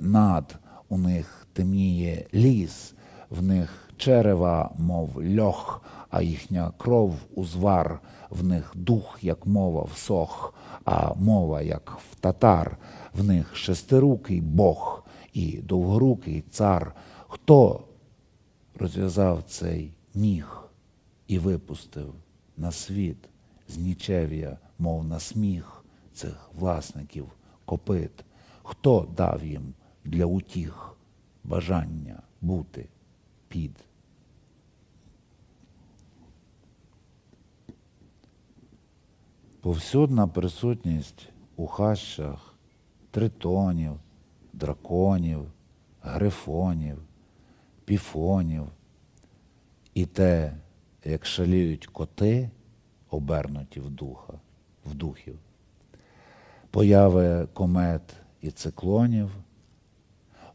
над, у них темніє ліс, в них черева, мов льох, а їхня кров узвар, в них дух, як мова всох, а мова, як в татар, в них шестирукий Бог і довгорукий цар. Хто розв'язав цей міг і випустив на світ з нічев'я, мов на сміх цих власників копит? Хто дав їм для утіх бажання бути під? Повсюдна присутність у хащах тритонів, драконів, грифонів, піфонів. І те, як шаліють коти, обернуті в духа, в духів, появи комет і циклонів,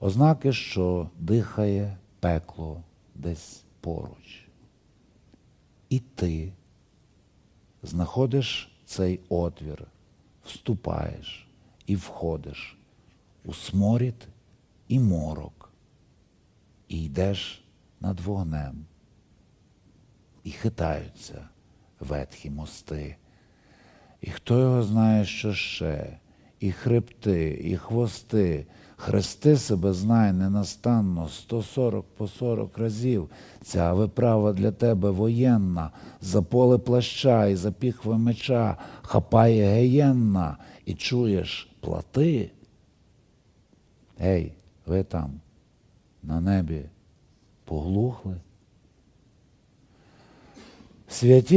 ознаки, що дихає пекло десь поруч. І ти знаходиш цей отвір, вступаєш і входиш у сморід і морок, і йдеш над вогнем, і хитаються ветхі мости. І хто його знає, що ще, і хребти, і хвости, хрести себе знай ненастанно 140 по 40 разів. Ця виправа для тебе воєнна, за поле плаща і за піхви меча хапає геєнна, і чуєш плати. Ей, ви там, на небі, поглухли? Святі